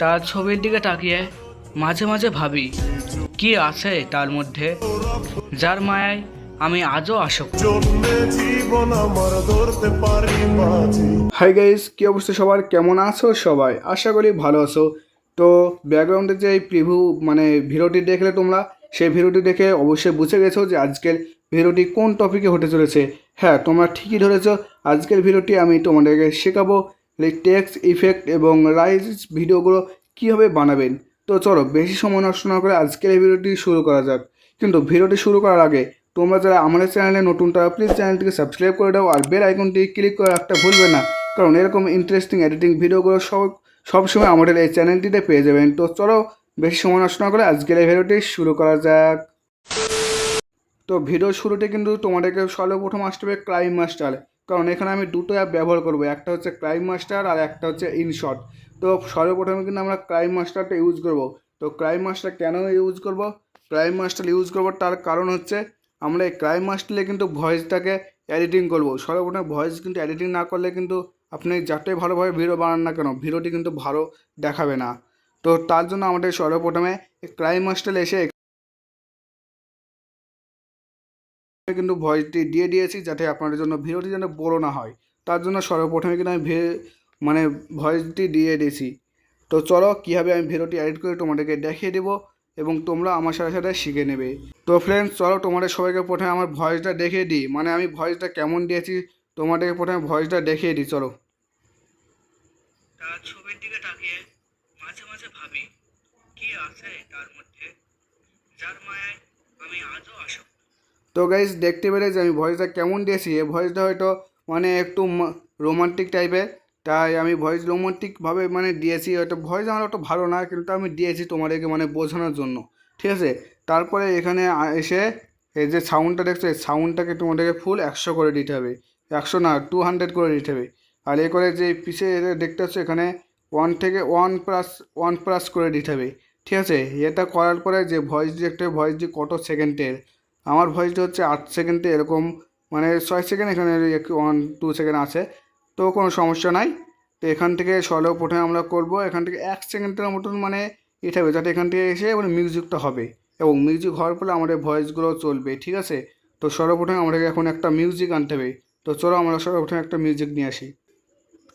তার ছবির দিকে তাকিয়ে মাঝে মাঝে ভাবি, কি আছে তার মধ্যে? যার মায়ায় আমি আজও বাজি হাই গাইস কি অবস্থা সবার? কেমন আছো সবাই? আশা করি ভালো আছো। তো ব্যাকগ্রাউন্ডে যে এই প্রিভিউ মানে ভিডিওটি দেখলে তোমরা, সেই ভিডিওটি দেখে অবশ্যই বুঝে গেছো যে আজকের ভিডিওটি কোন টপিকে হতে চলেছে। হ্যাঁ তোমরা ঠিকই ধরেছো, আজকের ভিডিওটি আমি তোমাদেরকে শেখাবো টেক্সট ইফেক্ট এবং রাইজ ভিডিওগুলো কীভাবে বানাবেন? তো চলো বেশি সময় নষ্ট না করে আজকের এই ভিডিওটি শুরু করা যাক। কিন্তু ভিডিওটি শুরু করার আগে তোমরা যারা আমাদের চ্যানেলে নতুন, তারা প্লিজ চ্যানেলটিকে সাবস্ক্রাইব করে দাও আর বেল আইকনটি ক্লিক করে রাখতে ভুলবে না, কারণ এরকম ইন্টারেস্টিং এডিটিং ভিডিওগুলো সব সবসময় আমাদের এই চ্যানেলটিতে পেয়ে যাবেন। তো চলো বেশি সময় নষ্ট না করে আজকের এই ভিডিওটি শুরু করা যাক। তো ভিডিও শুরুতে কিন্তু তোমাদেরকে সর্বপ্রথম আসতে হবে ক্রাইম মাস্টার কারণ এখানে আমি দুটো অ্যাপ ব্যবহার করব, একটা হচ্ছে ক্রাইম মাস্টার আর একটা হচ্ছে ইনশট তো সর্বপ্রথমে কিন্তু আমরা ক্রাইম মাস্টারটা ইউজ করব। তো ক্রাইম মাস্টার কেন ইউজ করব? ক্রাইম মাস্টার ইউজ করব তার কারণ হচ্ছে আমরা এই ক্রাইম মাস্টারে কিন্তু ভয়েসটাকে এডিটিং করব। সর্বপ্রথমে ভয়েস কিন্তু এডিটিং না করলে কিন্তু আপনি যাতে ভালোভাবে ভিডিও বানান না কেন ভিডিওটি কিন্তু ভালো দেখাবে না। তো তার জন্য আমাদের সর্বপ্রথমে ক্রাইম মাস্টার এসে কিন্তু ভয়েসটি দিয়ে দিয়েছি যাতে আপনাদের জন্য ভিডিওটি যেন বড় না হয়। তার জন্য সর্বপ্রথমে কিন্তু আমি মানে ভয়েসটি দিয়ে দিয়েছি। তো চলো কীভাবে আমি ভিডিওটি এডিট করে তোমাদেরকে দেখিয়ে দেবো এবং তোমরা আমার সাথে সাথে শিখে নেবে। তো ফ্রেন্ডস চলো তোমাদের সবাইকে প্রথমে আমার ভয়েসটা দেখিয়ে দিই। মানে আমি ভয়েসটা কেমন দিয়েছি, তোমাদেরকে প্রথমে ভয়েসটা দেখিয়ে দিই, চলো। ছবির দিকে তাকিয়ে মাঝে মাঝে ভাবি, কি আছে তার মধ্যে? যার আমি আজও আসক্ত। তো গাইজ দেখতে পেলে যে আমি ভয়েসটা কেমন দিয়েছি এই ভয়েসটা হয়তো মানে একটু রোমান্টিক টাইপের তাই আমি ভয়েস রোমান্টিকভাবে মানে দিয়েছি, হয়তো ভয়েস আমার অত ভালো না, কিন্তু আমি দিয়েছি তোমাদেরকে মানে বোঝানোর জন্য। ঠিক আছে? তারপরে এখানে এসে এই যে সাউন্ডটা দেখছ, এই সাউন্ডটাকে তোমাদেরকে ফুল একশো করে দিতে হবে। একশো না টু হান্ড্রেড করে দিতে হবে। আর এ করে যে পিছে দেখতে পাচ্ছ, এখানে ওয়ান থেকে ওয়ান প্লাস ওয়ান প্লাস করে দিতে হবে। ঠিক আছে? এটা করার পরে যে ভয়েস দিয়ে একটা ভয়েস দিয়ে কত সেকেন্ডের আমার ভয়েসটা হচ্ছে আট সেকেন্ডে এরকম মানে ছয় সেকেন্ড এখানে ওয়ান টু সেকেন্ড আছে, তো কোনো সমস্যা নাই। তো এখান থেকে সর্বপ্রথমে আমরা করব, এখান থেকে এক সেকেন্ডের মতন মানে এটা হবে, যাতে এখান থেকে এসে মানে মিউজিকটা হবে। এবং মিউজিক হওয়ার ফলে আমাদের ভয়েসগুলো চলবে, ঠিক আছে? তো সর্বপ্রথমে আমাদেরকে এখন একটা মিউজিক আনতে হবে। তো চলো আমরা সর্বপ্রথমে একটা মিউজিক নিয়ে আসি।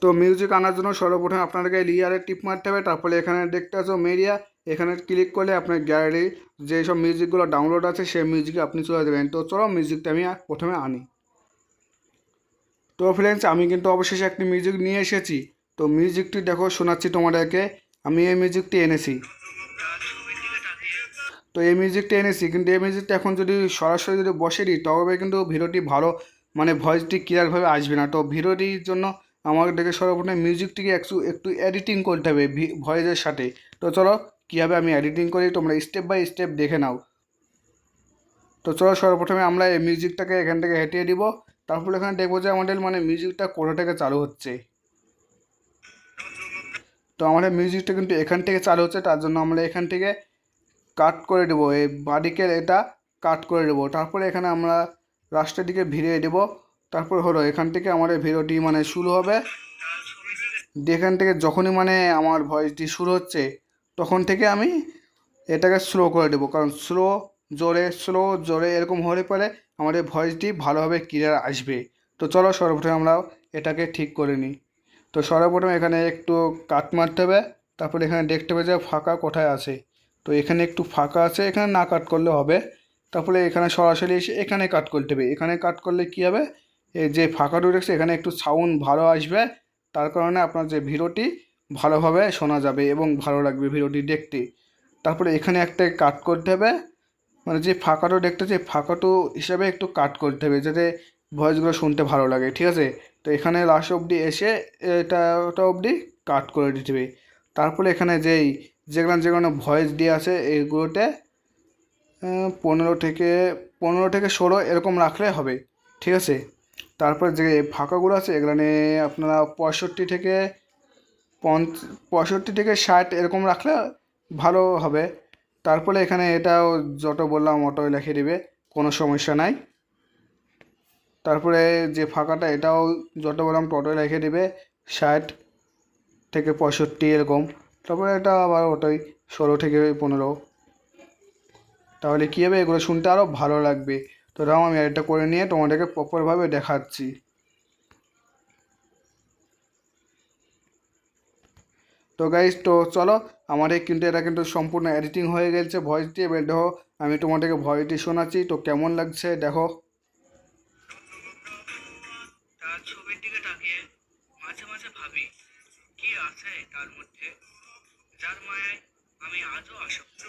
তো মিউজিক আনার জন্য সর্বপ্রথমে আপনাদেরকে লিয়ারে টিপ মারতে হবে, তারপরে এখানে দেখতে আসো মেরিয়া এখানে ক্লিক করলে আপনার গ্যালারি যে সব মিউজিকগুলো ডাউনলোড আছে, সেই মিউজিকে আপনি চলে যাবেন। তো চলো মিউজিকটা আমি প্রথমে আনি। তো ফ্রেন্ডস আমি কিন্তু অবশেষে একটি মিউজিক নিয়ে এসেছি। তো মিউজিকটি দেখো, শোনাচ্ছি তোমাদেরকে। আমি এই মিউজিকটি এনেছি। তো এই মিউজিকটা এনেছি, কিন্তু এই মিউজিকটা এখন যদি সরাসরি যদি বসে দিই, তবে কিন্তু ভিডিওটি ভালো মানে ভয়েসটি ক্লিয়ারভাবে আসবে না। তো ভিডিওটির জন্য আমাদেরকে সর্বপ্রথমে মিউজিকটিকে একটু একটু এডিটিং করতে হবে ভয়েসের সাথে। তো চলো কীভাবে আমি এডিটিং করি, তোমরা স্টেপ বাই স্টেপ দেখে নাও। তো চলো সর্বপ্রথমে আমরা এই মিউজিকটাকে এখান থেকে হেঁটিয়ে দিব। তারপর এখানে দেখব যে আমাদের মানে মিউজিকটা কোথা থেকে চালু হচ্ছে। তো আমাদের মিউজিকটা কিন্তু এখান থেকে চালু হচ্ছে, তার জন্য আমরা এখান থেকে কাট করে দেবো। এই বাদিকের এটা কাট করে দেবো। তারপরে এখানে আমরা রাস্তার দিকে ভিড়িয়ে দেবো। তারপর হলো, এখান থেকে আমাদের ভিডিওটি মানে শুরু হবে। দিয়ে এখান থেকে যখনই মানে আমার ভয়েসটি শুরু হচ্ছে তখন থেকে আমি এটাকে স্লো করে দেবো। কারণ স্লো জোরে স্লো জোরে এরকম হলে পরে আমাদের ভয়েসটি ভালোভাবে ক্লিয়ার আসবে। তো চলো সর্বপ্রথমে আমরা এটাকে ঠিক করে নিই। তো সর্বপ্রথম এখানে একটু কাট মারতে হবে। তারপর এখানে দেখতে হবে যে ফাঁকা কোথায় আছে। তো এখানে একটু ফাঁকা আছে, এখানে না কাট করলে হবে। তারপরে এখানে সরাসরি এসে এখানে কাট করতে হবে। এখানে কাট করলে কী হবে? যে ফাঁকাটা রয়েছে, এখানে একটু সাউন্ড ভালো আসবে। তার কারণে আপনার যে ভিডিওটি ভালোভাবে শোনা যাবে এবং ভালো লাগবে ভিডিওটি দেখতে। তারপরে এখানে একটা কাট করতে হবে। মানে যে ফাঁকাটো দেখতে যে ফাঁকাটো হিসাবে একটু কাট করতে হবে যাতে ভয়েসগুলো শুনতে ভালো লাগে, ঠিক আছে? তো এখানে লাস্ট অবধি এসে এটা ওটা অবধি কাট করে দিতে হবে। তারপরে এখানে যেই যেগুলো যেগুলো ভয়েস দিয়ে আছে এইগুলোতে পনেরো থেকে পনেরো থেকে ষোলো এরকম রাখলে হবে, ঠিক আছে? তারপর যে ফাঁকাগুলো আছে, এগুলো আপনারা পঁয়ষট্টি থেকে পঞ্চ পঁয়ষট্টি থেকে ষাট এরকম রাখলে ভালো হবে। তারপরে এখানে এটাও যত বললাম অটোই লিখে দিবে, কোনো সমস্যা নাই। তারপরে যে ফাঁকাটা, এটাও যত বললাম টোটো লিখে দিবে, ষাট থেকে পঁয়ষট্টি এরকম। তারপরে এটা আবার ওটাই ষোলো থেকে পনেরো। তাহলে কী হবে? এগুলো শুনতে আরও ভালো লাগবে। তো দাও আমি এটা করে নিয়ে তোমাদেরকে প্রপারভাবে দেখাচ্ছি। তো গাইজ তো চলো আমাদের কিন্তু এটা কিন্তু সম্পূর্ণ এডিটিং হয়ে গেছে ভয়েস দিয়ে। এবার দেখো আমি তোমাদেরকে ভয়েসটি শোনাচ্ছি তো কেমন লাগছে দেখো। তার ছবির দিকে তাকিয়ে মাঝে মাঝে ভাবি কি আছে তার মধ্যে? যার মায়ায় আমি আজও আসক্ত।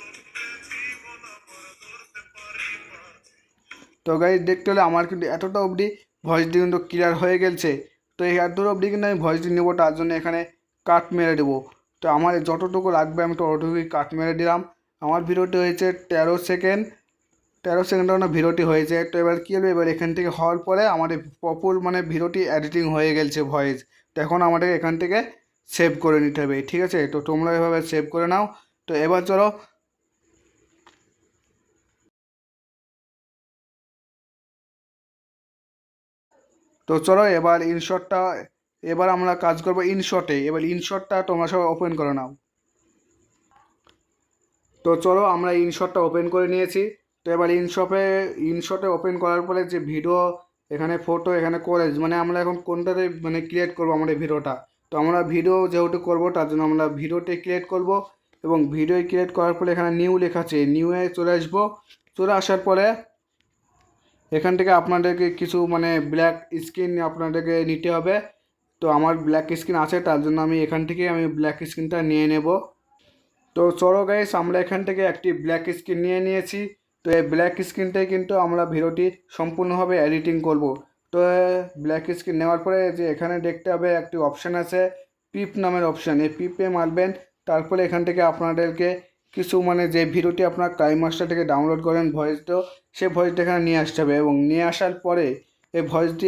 তো গাইজ দেখতে হলে আমার কিন্তু এতটা অবধি ভয়েসটি কিন্তু ক্লিয়ার হয়ে গেছে। তো এই এত অবধি কিন্তু আমি ভয়েসটি নেব তার জন্য এখানে কাট মেরে দেবো। তো আমার যতটুকু লাগবে আমি ততটুকুই কাট মেরে দিলাম। আমার ভিডিওটি হয়েছে তেরো সেকেন্ড। তেরো সেকেন্ডের মতো ভিডিওটি হয়েছে। তো এবার কী হবে? এবার এখান থেকে হওয়ার পরে আমাদের প্রপুর মানে ভিডিওটি এডিটিং হয়ে গেছে ভয়েস তো এখন আমাদের এখান থেকে সেভ করে নিতে হবে। ঠিক আছে? তো তোমরা এভাবে সেভ করে নাও। তো এবার চলো। তো চলো এবার ইনশটটা এবার আমরা কাজ করব ইনশটে এবার ইনশটটা তোমরা সবাই ওপেন করে নাও। তো চলো আমরা ইনশটটা ওপেন করে নিয়েছি। তো এবার ইনশপে ইনশটে ওপেন করার পরে যে ভিডিও এখানে ফটো এখানে করে মানে আমরা এখন কোনটাতে মানে ক্রিয়েট করব আমাদের ভিডিওটা তো আমরা ভিডিও যেহেতু করব, তার জন্য আমরা ভিডিওতে ক্রিয়েট করব। এবং ভিডিও ক্রিয়েট করার পরে এখানে নিউ লেখা আছে। নিউয়ে চলে আসব। চলে আসার পরে এখান থেকে আপনাদেরকে কিছু মানে ব্ল্যাক স্ক্রিন আপনাদেরকে নিতে হবে। তো আমার ব্ল্যাক স্ক্রিন আছে, তার জন্য আমি এখান থেকে আমি ব্ল্যাক স্ক্রিনটা নিয়ে নেব। তো চলো গাইস আমরা এখান থেকে একটি ব্ল্যাক স্ক্রিন নিয়ে নিয়েছি। তো এই ব্ল্যাক স্ক্রিনটাই কিন্তু আমরা ভিডিওটি সম্পূর্ণভাবে এডিটিং করব। তো ব্ল্যাক স্ক্রিন নেওয়ার পরে যে এখানে দেখতে হবে একটি অপশান আছে পিপ নামের অপশান এই পিপে মারবেন, তারপরে এখান থেকে আপনাদেরকে কিছু মানে যে ভিডিওটি আপনার ক্রাইম মাস্টার থেকে ডাউনলোড করেন ভয়েস তো সেই ভয়েসটা এখানে নিয়ে আসতে হবে। এবং নিয়ে আসার পরে এই ভয়েসটি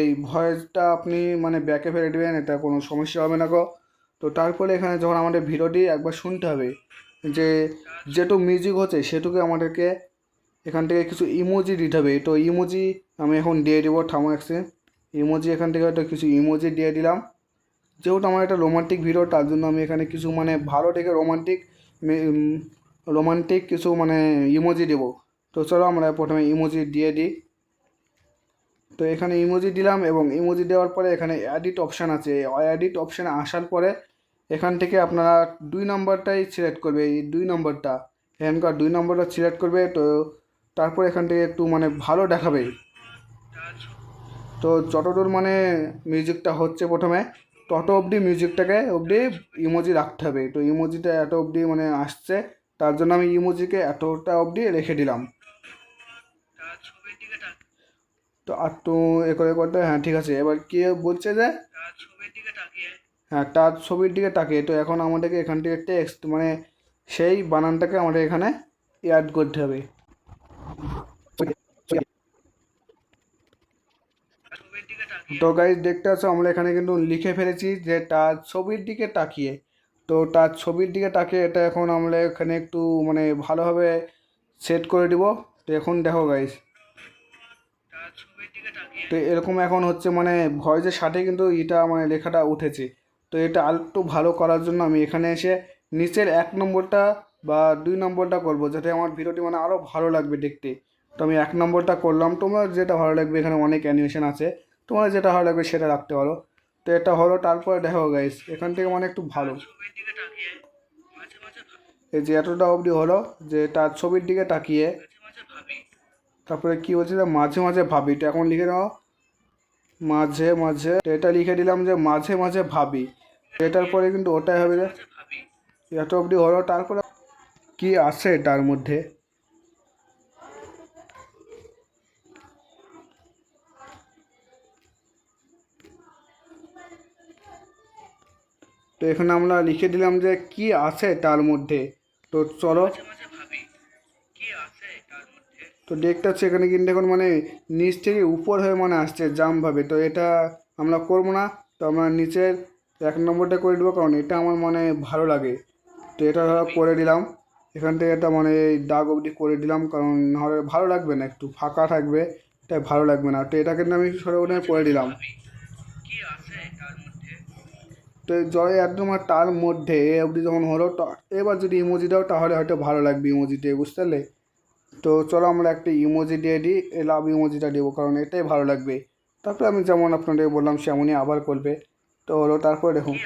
এই ভয়েসটা আপনি মানে ব্যাকে ফেলে দেবেন, এটা কোনো সমস্যা হবে না গো। তো তারপরে এখানে যখন আমাদের ভিডিওটি একবার শুনতে হবে, যে যেটুকু মিউজিক হচ্ছে সেটুকু আমাদেরকে এখান থেকে কিছু ইমোজি দিতে হবে। তো ইমোজি আমি এখন দিয়ে দেবো থামো একসে ইমোজি এখান থেকে হয়তো কিছু ইমোজি দিয়ে দিলাম। যেহেতু আমার একটা রোমান্টিক ভিডিও তার জন্য আমি এখানে কিছু মানে ভালো দেখে রোমান্টিক রোমান্টিক কিছু মানে ইমোজি দেবো। তো চলো আমরা প্রথমে ইমোজি দিয়ে দিই। তো এখানে ইমোজি দিলাম এবং ইমোজি দেওয়ার পরে এখানে অ্যাডিট অপশান আছে। অ্যাডিট অপশানে আসার পরে এখান থেকে আপনারা দুই নম্বরটাই সিলেক্ট করবে, এই দুই নম্বরটা। এখানকার দুই নম্বরটা সিলেক্ট করবে, তো তারপর এখান থেকে একটু মানে ভালো দেখাবে। তো যতদূর মানে মিউজিকটা হচ্ছে প্রথমে, তত অবধি মিউজিকটাকে অবধি ইমোজি রাখতে হবে। তো ইমোজিটা এত অবধি মানে আসছে, তার জন্য আমি ইমোজিকে এতটা অবধি রেখে দিলাম। তো আর তো এ করে করতে হ্যাঁ। ঠিক আছে। এবার কে বলছে যে হ্যাঁ তার ছবির দিকে তাকিয়ে। তো এখন আমাদেরকে এখান থেকে টেক্সট মানে সেই বানানটাকে আমাদের এখানে অ্যাড করতে হবে। তো গাইজ দেখতে পাচ্ছ আমরা এখানে কিন্তু লিখে ফেলেছি যে তার ছবির দিকে তাকিয়ে। তো তার ছবির দিকে তাকিয়ে এটা এখন আমরা এখানে একটু মানে ভালোভাবে সেট করে দিব। তো এখন দেখো গাইজ তো এরকম এখন হচ্ছে মানে ভয়েসের সাথে কিন্তু এটা মানে লেখাটা উঠেছে। তো এটা আরেকটু ভালো করার জন্য আমি এখানে এসে নিচের এক নম্বরটা বা দুই নম্বরটা করব যাতে আমার ভিডিওটি মানে আরও ভালো লাগবে দেখতে। তো আমি এক নম্বরটা করলাম। তোমার যেটা ভালো লাগবে, এখানে অনেক অ্যানিমেশন আছে। তোমার যেটা ভালো লাগবে সেটা রাখতে পারো। তো এটা হলো, তারপরে দেখো গাইস এখান থেকে মানে একটু ভালো। এই যে এতটা অবধি হলো যে তার ছবির দিকে তাকিয়ে তারপরে কি বলছে যে মাঝে মাঝে ভাবি তো এখন লিখে নাও মাঝে মাঝে, এটা লিখে দিলাম যে মাঝে মাঝে ভাবি। এটার পরে কিন্তু ওটাই হবে যে এত অবধি হলো, তারপরে কি আছে তার মধ্যে? তো এখানে আমরা লিখে দিলাম যে কি আছে তার মধ্যে। তো চলো। তো দেখতে পাচ্ছি এখানে কিন্তু এখন মানে নিচ থেকে উপর হয়ে মানে আসছে জামভাবে তো এটা আমরা করব না, তো আমরা নিচের এক নম্বরটা করে দেবো কারণ এটা আমার মানে ভালো লাগে। তো এটা ধরো করে দিলাম। এখান থেকে এটা মানে দাগ অবধি করে দিলাম কারণ নাহলে ভালো লাগবে না, একটু ফাঁকা থাকবে তাই ভালো লাগবে না। তো এটা কিন্তু আমি সর্বপ্রথমে করে দিলাম। তো জয় একদম আর তার মধ্যে এ অবধি যখন হলো এবার যদি ইমোজি দাও তাহলে হয়তো ভালো লাগবে ইমোজিতে বুঝতে পারলে? তো চলো আমরা একটা ইমোজি দিয়ে দিই লাভ ইমোজিটা দেবো কারণ এটাই ভালো লাগবে। তারপরে আমি যেমন আপনাদের বললাম সেমনই আবার করবে। তো হলো তারপরে দেখুন।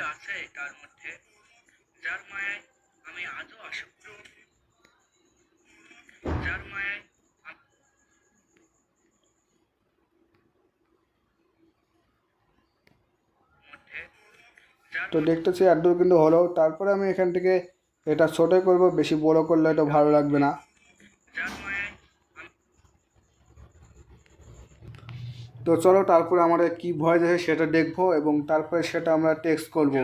তো দেখতেছি একদূর কিন্তু হলো। তারপরে আমি এখান থেকে এটা ছোটোই করব বেশি বড় করলে এটা ভালো লাগবে না যার মায়ায় আমি তো চলো তারপরে আমাদের কি ভয় আছে সেটা দেখব এবং তারপরে সেটা আমরা টেক্সট করব।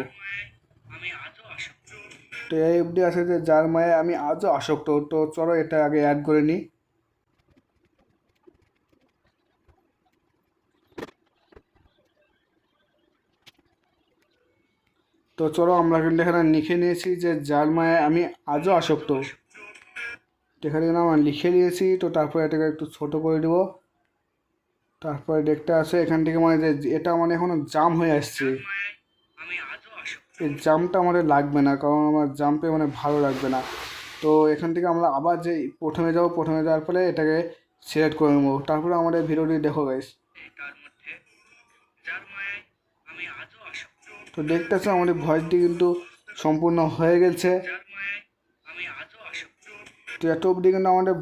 তো এই অবধি আছে যে যার মায়ে আমি আজও আসক্ত, তো চলো এটা আগে অ্যাড করে নিই। তো চলো আমরা কিন্তু এখানে লিখে নিয়েছি যে যার মায়ে আমি আজও আসক্ত। এখানে আমরা লিখে নিয়েছি, তো তারপরে এটাকে একটু ছোট করে দেবো। তারপরে দেখতে আছে এখান থেকে মানে যে এটা মানে এখনও জাম হয়ে আসছে। এই জাম্পটা আমাদের লাগবে না, কারণ আমার জাম্পে মানে ভালো লাগবে না। তো এখান থেকে আমরা আবার যে প্রথমে যাব, প্রথমে যাওয়ার ফলে এটাকে সিলেক্ট করে নেব। তারপরে আমাদের ভিডিওটি দেখো গাইস তো দেখতেছো আমাদের ভয়েসটি কিন্তু সম্পূর্ণ হয়ে গেছে। তো এত অবধি কিন্তু আমাদের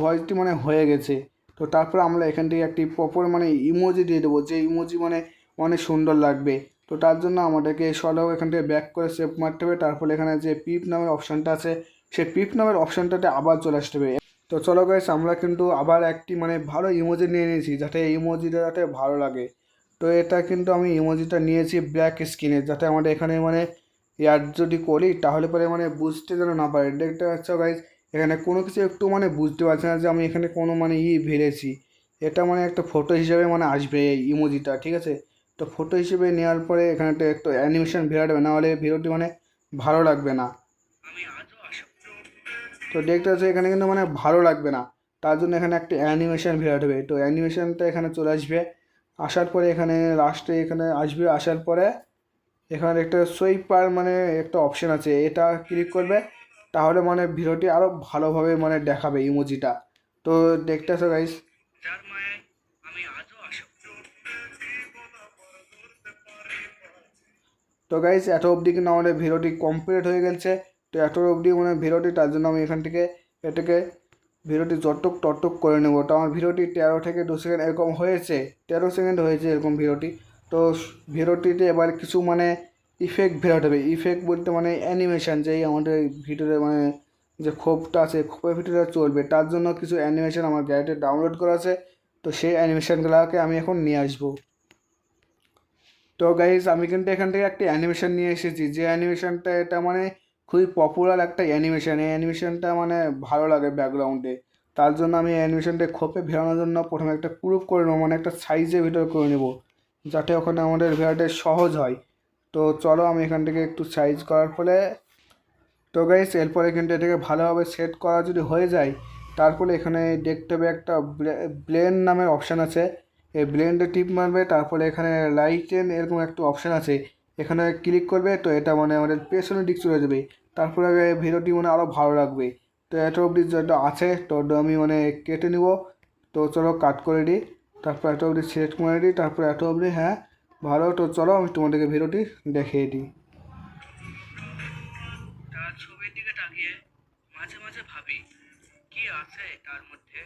ভয়েসটি মানে হয়ে গেছে। তো তারপরে আমরা এখান থেকে একটি প্রপার মানে ইমোজি দিয়ে দেবো, যে ইমোজি মানে অনেক সুন্দর লাগবে। তো তার জন্য আমাদেরকে সলো এখান থেকে ব্যাক করে সেভ মারতে হবে। তারপরে এখানে যে পিপ নামের অপশানটা আছে, সেই পিপ নামের অপশানটাতে আবার চলে আসতে হবে। তো চলো গাইস আমরা কিন্তু আবার একটি মানে ভালো ইমোজি নিয়ে নিয়েছি, যাতে ইমোজিটা যাতে ভালো লাগে। তো এটা কিন্তু আমি ইমোজিটা নিয়েছি ব্ল্যাক স্ক্রিনে যাতে আমাদের এখানে মানে ইয়ার যদি করি, তাহলে পরে মানে বুঝতে যেন না পারে। দেখতে পাচ্ছ গাইস এখানে কোনো কিছু একটু মানে বুঝতে পারছি না যে আমি এখানে কোনো মানে ই ভেড়েছি। এটা মানে একটা ফটো হিসেবে মানে আসবে এই ইমোজিটা ঠিক আছে? তো ফটো হিসেবে নেওয়ার পরে এখানে একটা একটু অ্যানিমেশন ভেড়াবে না হলে ভিডিওটি মানে ভালো লাগবে না। তো দেখতে পাচ্ছি এখানে কিন্তু মানে ভালো লাগবে না। তার জন্য এখানে একটা অ্যানিমেশন ভেড়াবে তো অ্যানিমেশনটা এখানে চলে আসবে। আসার পরে এখানে লাস্টে এখানে আসবে। আসার পরে এখানে একটা সুইপার মানে একটা অপশন আছে। এটা ক্লিক করবে। তাহলে মানে ভিডিওটি আরও ভালোভাবে মানে দেখাবে ইমোজিটা তো দেখতে আসো গাইস তো গাইস এত অবধি কিন্তু আমাদের ভিডিওটি কমপ্লিট হয়ে গেছে। তো এত অবধি মানে ভিডিওটি তার জন্য আমি এখান থেকে এটাকে ভিডিওটি জটক টটক করে নেব। তো আমার ভিডিওটি তেরো থেকে দু সেকেন্ড এরকম হয়েছে তেরো সেকেন্ড হয়েছে এরকম ভিডিওটি। তো ভিডিওটিতে এবার কিছু মানে ইফেক্ট বেরোতে হবে। ইফেক্ট বলতে মানে অ্যানিমেশন যেই আমাদের ভিডিওতে মানে যে ক্ষোভটা আছে, ক্ষোভের ভিডিওটা চলবে, তার জন্য কিছু অ্যানিমেশন আমার গ্যারেটে ডাউনলোড করা আছে। তো সেই অ্যানিমেশনগুলোকে আমি এখন নিয়ে আসব। তো গাইজ আমি কিন্তু এখান থেকে একটা অ্যানিমেশন নিয়ে এসেছি। যে অ্যানিমেশনটা এটা মানে খুবই পপুলার একটা অ্যানিমেশন এই অ্যানিমেশনটা মানে ভালো লাগে ব্যাকগ্রাউন্ডে তার জন্য আমি অ্যানিমেশনটা খোপে ভেড়ানোর জন্য প্রথমে একটা প্রুফ করে নেব মানে একটা সাইজে ভিডিও করে নেব। যাতে ওখানে আমাদের ভেড়াটা সহজ হয়। তো চলো আমি এখান থেকে একটু সাইজ করার ফলে। তো গাইস এরপরে কিন্তু এটাকে ভালোভাবে সেট করা যদি হয়ে যায় তারপরে এখানে দেখতে হবে একটা ব্লেন নামের অপশান আছে। এই ব্লেন্ডে টিপ মারবে তারপরে এখানে লাইটেন এরকম একটা অপশান আছে। এখানে ক্লিক করবে, তো এটা মানে আমাদের পেছনের দিক চলে যাবে। তারপরে ভিডিওটি মানে আরও ভালো লাগবে। তো এত অবধি যেটা আছে, তো আমি মানে কেটে নিব। তো চলো কাট করে দিই। তারপর এত অবধি সিলেক্ট করে দিই। তারপর এত অবধি হ্যাঁ ভালো তো চলো আমি তোমাদেরকে ভিডিওটি দেখিয়ে দিই। তার ছবির দিকে তাকিয়ে মাঝে মাঝে ভাবি কি আছে তার মধ্যে?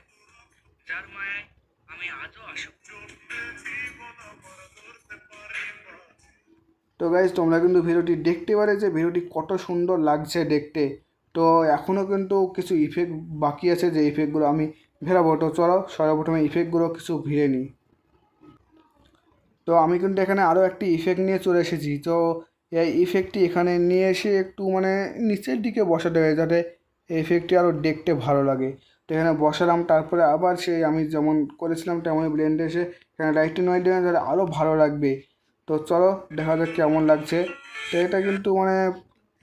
যার মায়ায় আমি আজও আসক্ত। তো গাইজ তোমরা কিন্তু ভিডিওটি দেখতে পারে যে ভিডিওটি কত সুন্দর লাগছে দেখতে। তো এখনও কিন্তু কিছু ইফেক্ট বাকি আছে যে ইফেক্টগুলো আমি ভেরাবো। তো চলো সর্বপ্রথমে ইফেক্টগুলো কিছু ভিড়ে নিই। তো আমি কিন্তু এখানে আরও একটি ইফেক্ট নিয়ে চলে এসেছি। তো এই ইফেক্টটি এখানে নিয়ে এসে একটু মানে নিচের দিকে বসাতে হবে যাতে ইফেক্টটি আরও দেখতে ভালো লাগে। তো এখানে বসালাম, তারপরে আবার সেই আমি যেমন করেছিলাম তেমনই ব্লেন্ডে এসে এখানে লাইটটি নয় দিলে যাতে আরও ভালো লাগবে। তো চলো দেখা যাক কেমন লাগছে। তো এটা কিন্তু মানে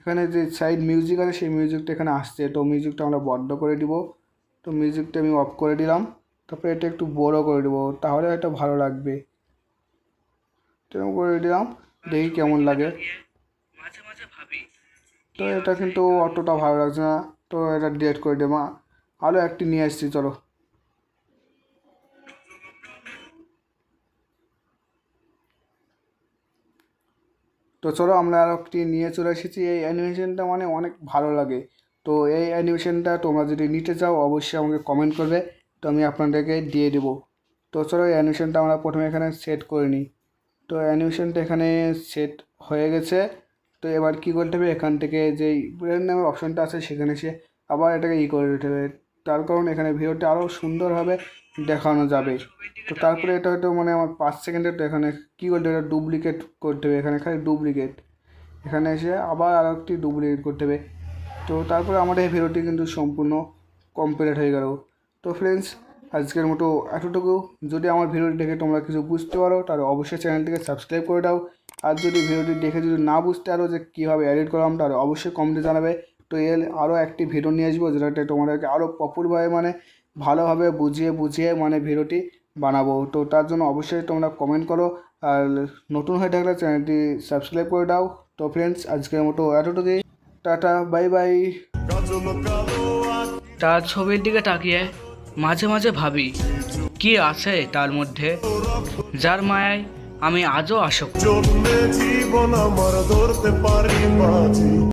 এখানে যে সাইড মিউজিক আছে, সেই মিউজিকটা এখানে আসছে। তো মিউজিকটা আমরা বন্ধ করে দিব। তো মিউজিকটা আমি অফ করে দিলাম। তারপরে এটা একটু বড়ো করে দেবো তাহলে এটা ভালো লাগবে। এরকম করে দিলাম, দেখি কেমন লাগে। তো এটা কিন্তু অতটা ভালো লাগছে না, তো এটা ডিলেট করে দেবো আরও একটি নিয়ে আসছি, চলো। তো চলো আমরা আরও একটি নিয়ে চলে এসেছি। এই অ্যানিমেশনটা মানে অনেক ভালো লাগে। তো এই অ্যানিমেশনটা তোমরা যদি নিতে চাও, অবশ্যই আমাকে কমেন্ট করবে। তো আমি আপনাদেরকে দিয়ে দেবো। তো চলো এই অ্যানিমেশনটা আমরা প্রথমে এখানে সেট করে নিই। তো অ্যানিমেশনটা এখানে সেট হয়ে গেছে। তো এবার কী করতে হবে? এখান থেকে যেই ব্র্যান্ড নামের অপশনটা আছে, সেখানে এসে আবার এটাকে ই করে দিতে হবে। তার কারণ এখানে ভিডিওটা আরও সুন্দরভাবে দেখানো যাবে। তো তারপরে এটা হয়তো মানে আমার পাঁচ সেকেন্ডের তো এখানে কী করতে হবে? এটা ডুপ্লিকেট করতে হবে। এখানে খালি ডুপ্লিকেট এখানে এসে আবার আরও একটি ডুপ্লিকেট করতে হবে। তো তারপরে আমাদের এই ভিডিওটি কিন্তু সম্পূর্ণ কমপ্লিট হয়ে গেল। তো ফ্রেন্ডস আজকের মতো এতটুকু। যদি আমার ভিডিওটি দেখে তোমরা কিছু বুঝতে পারো তাহলে অবশ্যই চ্যানেলটিকে সাবস্ক্রাইব করে দাও। আর যদি ভিডিওটি দেখে যদি না বুঝতে পারো যে কীভাবে এডিট করলাম তাহলে অবশ্যই কমেন্টে জানাবে। তো এর আরও একটি ভিডিও নিয়ে আসব যেটাতে তোমাদেরকে আরও প্রপারভাবে মানে ভালোভাবে বুঝিয়ে বুঝিয়ে মানে ভিডিওটি বানাবো। তো তার জন্য অবশ্যই তোমরা কমেন্ট করো। আর নতুন হয়ে থাকলে চ্যানেলটি সাবস্ক্রাইব করে দাও। তো ফ্রেন্ডস আজকের মতো এতটুকুই। টাটা বাই বাই তার ছবির দিকে তাকিয়ে। মাঝে মাঝে ভাবি কি আছে তার মধ্যে? যার মায়ায় আমি আজও আসক্ত।